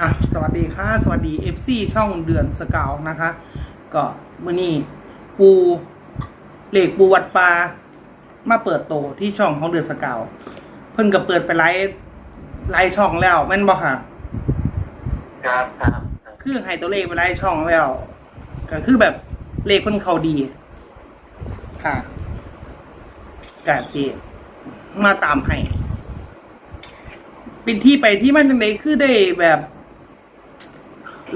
อะสวัสดีค่ะ สวัสดี FC ช่องเดือนสเกาวนะคะ ก็มื่อนี้ปูเหล็กปูวัดปลามาเปิดโตที่ช่องของเดือนสเกาวเพิ่นก็เปิดไปไลฟ์ไลฟ์ช่องแล้วแม่นบ่ค่ะครับครับคือให้ตัวเลขไปไลฟ์ช่องแล้วก็คือแบบเลขเพิ่นเขาดี ค่ะกะสิมาตามให้เป็นที่ไปที่มันจังไดคือได้แบบ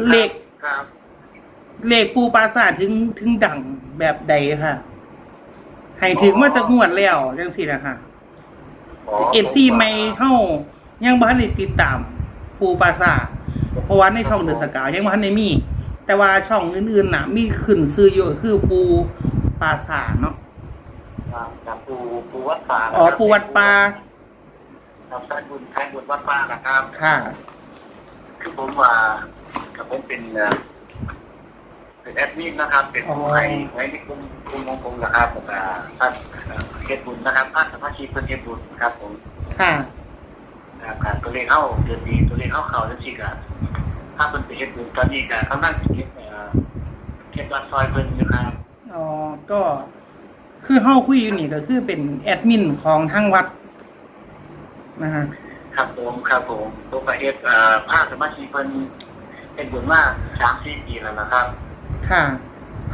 เลขครับเลขปูปราสาทถึงถึงดังแบบใดค่ะ ให้ถึงมาจากงวดแล้วจังสี่นะคะเอฟซีไม่เฮ้ายังบ้านได้ติดตามปูปราสาทเพราะว่าในช่องเดอะสกาวยังบ้านได้มี แต่ว่าช่องอื่นๆน่ะ มีขึ้นซื้ออยู่คือปูปราสาทเนาะครับครับปูปูวัดป่าอ๋อปูวัดปลาครับท่านบุญท่านบุญวัดป่านะครับ ค่ะ คือผมว่า กับผมเป็นเอ่อเป็นแอดมินนะครับ เป็นผู้อ๋อให้ไว้ในกลุ่มกลุ่มของผมนะครับผมอ่าท่านเอ่อเฮ็ดบุญนะครับท่านสมาชิกเพิ่นเฮ็ดบุญครับ ผมค่ะครับครับตัวเลขเข้าเดือนดีตัวเลขเข้าเขาจังซี่ก็ถ้าเพิ่นไปเฮ็ดบุญตอนนี้ก็กำลังเฮ็ดเอ่อเฮ็ดวัดซอยเพิ่นอยู่ครับอ๋อก็คือเฮ้าคุยอยู่นี่ก็คือเป็นแอดมินของทางวัดนะฮะครับผมครับผมตัวประเทศเอ่อภาคสมาชิกเพิ่น เป็นบุญมากสามสี่ปีแล้วนะครับ ค่ะ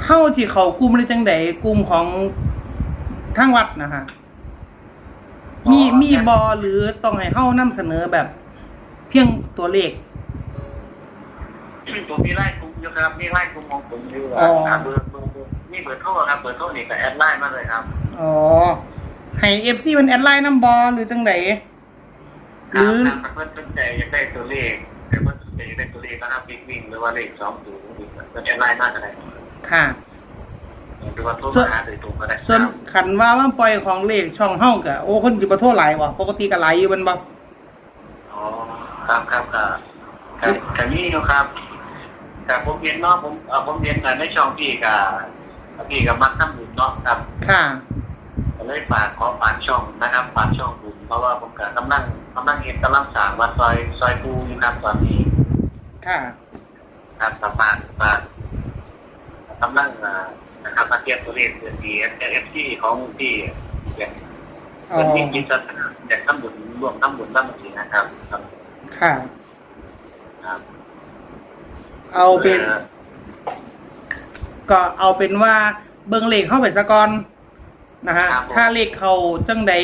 เฮ้าที่เขากลุ่มในจังใดกลุ่มของทางวัดนะคะมีมีบอหรือต้องให้เฮ้านำเสนอแบบ เพียงตัวเลข ผมมีไล่กลุ่มอยู่ครับ มีไล่กลุ่มของผมอยู่อ๋ออ่าเบอร์เบอร์เบอร์มีเบอร์โทรครับเบอร์โทรนี่ก็แอดไลน์มาเลยครับ อ๋อให้เอฟซีมันแอดไลน์นำบอหรือจังใด หรือ ครับถ้าเพื่อนสนใจอยากได้ตัวเลขแต่เพื่อนส นใจอยากได้ตัวเลขนะครับบิ๊กวิ่งหรือว่าเลขสองศูนย์เพื่อนแอดไลน์มากก็ได้ค่ะ หรือว่าโทรส่วนมาหาโดยตรงก็ได้ส่วนขันว่ามันปล่อยของเลขช่องเฮ้ากะโอ้คนจิบโทษหลายวะปกติก็หลายอยู่มันบ่อ๋อครับครับครับครับแต่นี่นะครับแต่ผมเรียนเนาะผมเออผมเรียนในช่องพี่กับพี่กับมักทำบุญเนาะครับ ค่ะก็เลยฝากขอฝากช่องนะครับฝากช่องบุญเพราะว่าผมกำลังกำลังเห็นกำลังสางวัดซอยซอยปูอยู่ครับตอนนี้ ค่ะ ครับฝากฝากฝากกำลังอ่านะครับมาเตรียมตัวเลขเดือนดีเอฟซีของพี่อยากอ๋อเป็นมีกิจกรรมอยากทำบุญร่วมทำบุญบ้างทีนะครับครับค่ะครับ เอาเป็นอ่อก็เอาเป็นว่าเบิ่งเลขเข้าไปซะก่อนนะฮะถ้าเลขเขาจังใด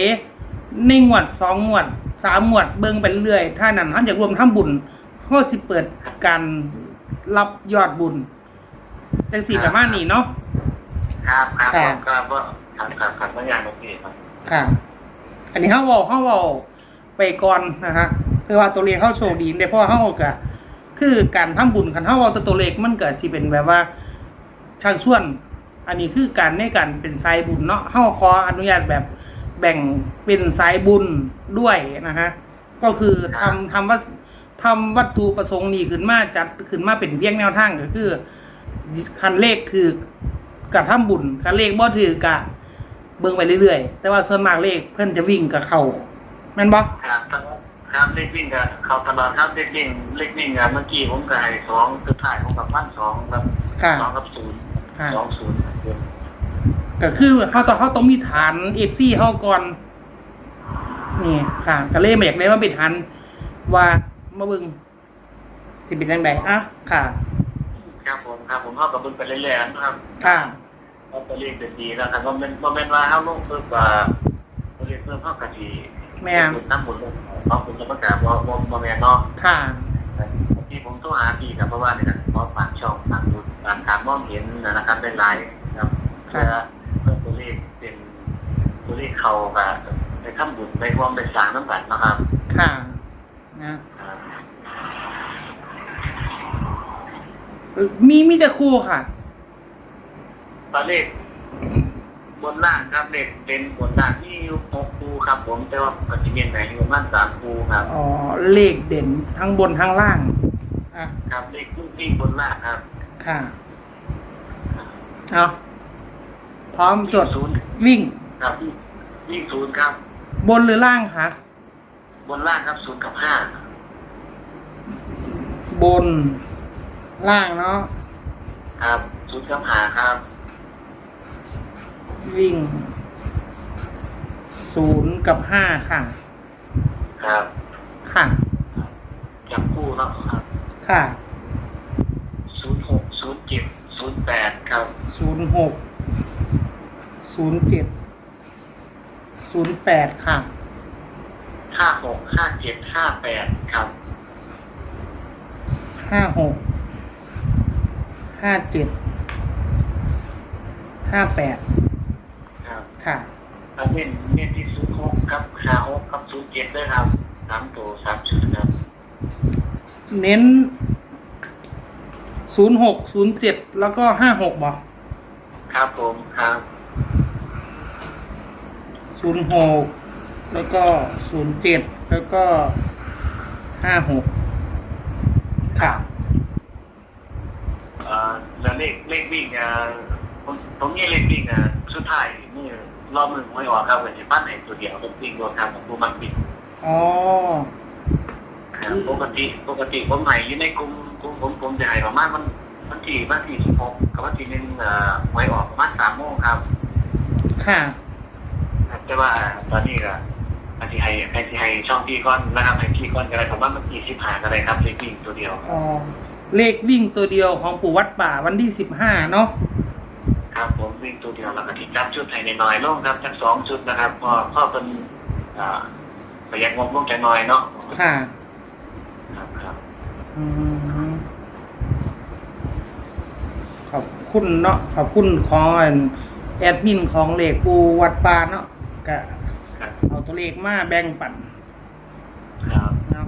ในงวดสองงวดสามงวดเบิ่งไปเรื่อยๆถ้านั้นท่านอยากรวมทำบุญ ก็สิเปิดการรับยอดบุญจังสี่ประมาณนี้เนาะ ครับครับค่ะผมครับว่าครับครับครับไม่ยากโอเคครับค่ะ อันนี้เฮาเว้าเฮาเว้าไปก่อนนะฮะคือว่าตัวเลขเฮาโชคดีได้เพราะว่าเฮาก็คือการทำบุญคันเฮาเว้าแต่ตัวเลขมันก็สิเป็นแบบว่าช่างส่วน อันนี้คือการในการเป็นสายบุญเนาะเฮาขออนุญาตแบบแบ่งเป็นสายบุญด้วยนะฮะก็คือทำทำว่า ทำวัตถุประสงค์นี้ขึ้นมาจัดขึ้นมาเป็นเพียงแนวทางก็คือ คันเลขคือกับทำบุญคันเลขบ่ถือกะเบิ่งไปเรื่อยๆ แต่ว่าส่วนมากเลขเพิ่นจะวิ่งกับเขาแม่นบ่ครับครับเลขวิ่งกับเขาตลอดครับเลขวิ่งเลขวิ่งอะเมื่อกี้ผมก็ให้สองคือถ่ายของกับพันสองครับค่ะสองกับศูนย์ค่ะสองศูนย์ก็คือเฮาต้องเฮาต้องมีฐาน FC เฮาก่อนนี่ค่ะก็เลยมาอยากได้ว่าเป็นฐานว่า มาเบิ่งสิเป็นจังไดอะค่ะ ครับผมครับผมเข้ากับเบิ้งไปเรื่อยๆนะครับค่ะก็ตัวเลขเป็นดีแล้วครับว่าเป็นว่าเป็นว่าเข้าลงเพิ่มว่าตัวเลขเพิ่มเข้ากะทิแม่นบุญน้ำบุญลงเพราะบุญจะประกาศว่าว่าว่าแม่นเนาะค่ะที่ผมโทรหาพี่กับเพราะว่าเนี่ยเพราะฝากช่องฝากบุญฝากถามมองเห็นนะครับได้ไลน์ครับเพื่อเพื่อตัวเลขเป็นตัวเลขเขากับไปทำบุญไปร่วมไปสร้างน้ำบัตรนะครับ ค่ะ นะ ครับ มีมีแต่ครูค่ะตัวเลขบนล่างครับเลขเป็นบนล่างที่อยู่หกคูครับ ผมแต่ว่าปฏิเมียนไหนอยู่ประมาณสามคูครับ อ๋อเลขเด่นทั้งบนทั้งล่างอะครับเลขที่ที่บนล่างครับค่ะเอาพร้อมจดศูนย์วิ่งครับวิ่งศูนย์ครับ บนหรือล่างคะบนล่างครับศูนย์กับห้าบบน ล่างเนาะครับศูนย์กับหาครับ วิ่งศูนย์กับห้าค่ะ ครับค่ะ จับคู่เนาะครับค่ะศูนย์หกศูนย์เจ็ดศูนย์แปดครับศูนย์หกศูนย์เจ็ดศูนย์แปดค่ะห้าหกห้าเจ็ดห้าแปดครับห้าหก ห้าเจ็ดห้าแปดครับค่ะแล้วเน้นเน้นที่ศูนย์หกครับห้าหกครับศูนย์เจ็ดด้วยครับสามตัวสามชุดครับเน้นศูนย์หกศูนย์เจ็ดแล้วก็ห้าหกบอกครับผมครับศูนย์หกแล้วก็ศูนย์เจ็ดแล้วก็ห้าหกค่ะเอ่อ แล้วเลขเลขวิ่งอะผมผมนี่เลขวิ่งอะสุดท้ายนี่รอบมือไม่ออกครับเหมือนจะปั้นไหนตัวเดียวเป็นวิ่งรวมทางของผู้มันวิ่งอ๋อครับปกติปกติผมไหนอยู่ในกลุ่มกลุ่มผมผมจะให้ประมาณมันวันที่วันที่สิบหกกับวันที่หนึ่งเอ่อไว้ออกประมาณสามโมงครับ ค่ะครับแต่ว่าตอนนี้ก็อันที่ให้อันที่ให้ช่องพี่ก้อนนะครับให้พี่ก้อนก็ได้ผมว่ามันกี่สิบหาก็ได้ครับเลขวิ่งตัวเดียวอ๋อ เลขวิ่งตัวเดียวของปู่วัดป่าวันที่สิบห้าเนาะครับผมวิ่งตัวเดียวแล้วก็ที่จับชุดให้ในน้อยๆลงครับทั้งสองชุดนะครับพอข้อเป็นอ่าประหยัดงบลงใจน้อยเนาะค่ะครับครับอืมขอบคุณเนาะขอบคุณของอันแอดมินของเลขปูวัดป่าเนาะก็ครับเอาตัวเลขมาแบ่งปัน ครับ เนาะ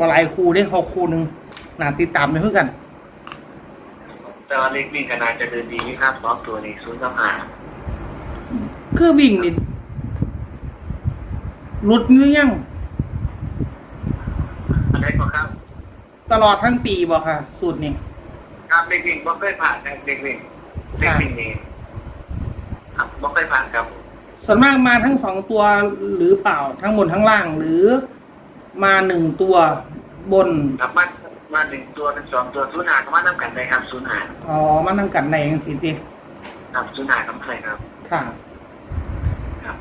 บหลายครูได้เขาครูหนึ่งน่าติดตามไปเพื่อกัน แต่ว่าเลขวิ่งก็น่าจะเดินดีครับสองตัวนี้ศูนย์กับหาคือวิ่งนี่หลุดหรือยัง อันนี้ก็ครับ ตลอดทั้งปีบอกค่ะ สูตรนี่ครับเลขวิ่งบ่เคยผ่านครับเลขวิ่งเลขวิ่งนี่ครับบ่เคยผ่านครับ ส่วนมากมาทั้งสองตัวหรือเปล่าทั้งบนทั้งล่างหรือมาหนึ่งตัว บนครับมามาหนึ่งตัวเป็นสองตัวศูนย์หาก็มานํกันได้ครับศูนย์หาอ๋อมันทำกันในเองสิติครับศูนย์หากับใครครับ ค่ะ ครับ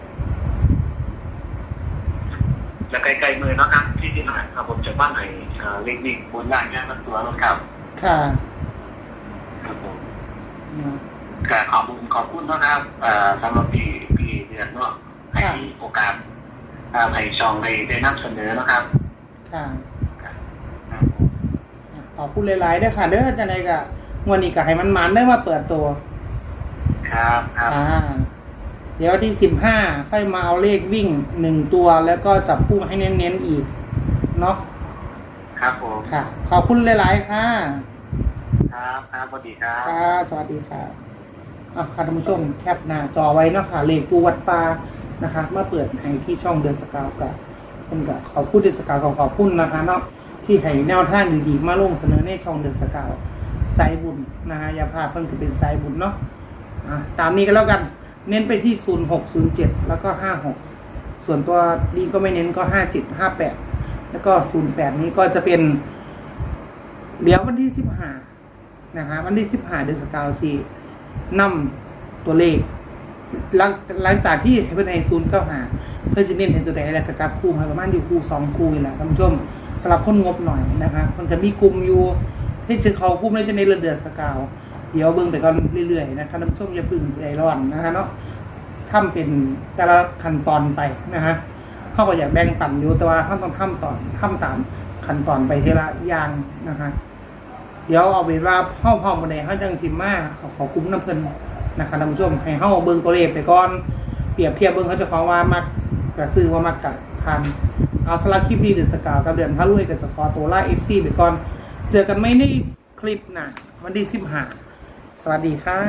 แล้วใกล้ๆมือเนาะครับที่ที่หาครับผมจะบ้านไหนเอ่อเลขวิ่งบนล่างแค่ละตัวรถครับ ค่ะครับผมอืมก็ขอบคุณขอบคุณนะครับเอ่อสำหรับพี่พี่เดือนเนาะให้ค่ะโอกาสเอ่อให้ช่องได้ได้นำเสนอนะครับค่ะครับ ขอบคุณหลายๆเด้อค่ะ เด้อจังไดก็งวันนี้ก็ให้มันมันได้มาเปิดตัว ครับครับอ่า เดี๋ยวที่สิบห้าค่อยมาเอาเลขวิ่งหนึ่งตัวแล้วก็จับคู่ให้เน้นๆอีก เนาะครับผมค่ะ ขอบคุณหลายๆค่ะ ครับครับสวัสดีครับ ค่ะ สวัสดีค่ะอะค่ะท่านผู้ชมแคปหน้าจอไว้เนาะค่ะเลขปูวัดปลานะคะมาเปิดให้ที่ช่องเดือนสกาวกับเป็นกับขอบคุณเดือนสกาวขอขอบคุณนะคะเนาะ ที่ให้แนวทางดีๆมาลงเสนอในช่องเดือนสกาวสายบุญนะคะยาพาเพิ่นคือเป็นสายบุญเนาะะตามนี้ก็แล้วกันเน้นไปที่ 0607 แล้วก็ 56 ส่วนตัวดีก็ไม่เน้นก็ 57 58 แล้วก็ 08 นี้ก็จะเป็น เดี๋ยววันที่ 15 นะคะวันที่ 15 เดือนสกาวจีนำตัวเลขหลังหลังจากที่เพื่อนไอซูนเก้าหา เพื่อจะเน้นเห็นตัวใดแล้วกระจับคู่มาประมาณอยู่คู่สองคู่นี่แหละท่านผู้ชม สำหรับคนงบหน่อยนะคะมันจะมีกลุ่มอยู่ที่จะเขากลุ่มในจะในเดือนสกาว เดี๋ยวเบิ่งไปก่อนเรื่อยๆนะคะท่านผู้มอย่าพึ่งใจร้อนนะคะเนาะทำเป็นแต่ละขั้นตอนไปนะคะเขาก็อยากแบ่งปันอยู่แต่ว่าเขาต้องทำตอนทำตามขั้นตอนไปทีละอย่างนะคะเดี๋ยวเอาเป็นว่าเข้าพร้อมกันเลยเขาจังสิมาขอขอคุ้มน้ำเพลินนะคะท่านผู้ชมให้เข้าเบิ่งตัวเลขไปก่อน เปรียบเทียบเบิ่งเขาจะของว่ามักกระซื้อว่ามักกะพัน เอาสลักคลิปนี้เดือนสกาวกับเดือนพระรวยกับจะขอตัวล่าเอฟซีไปก่อน เจอกันไม่ในคลิปหนะวันที่สิบห้าสวัสดีค่ะ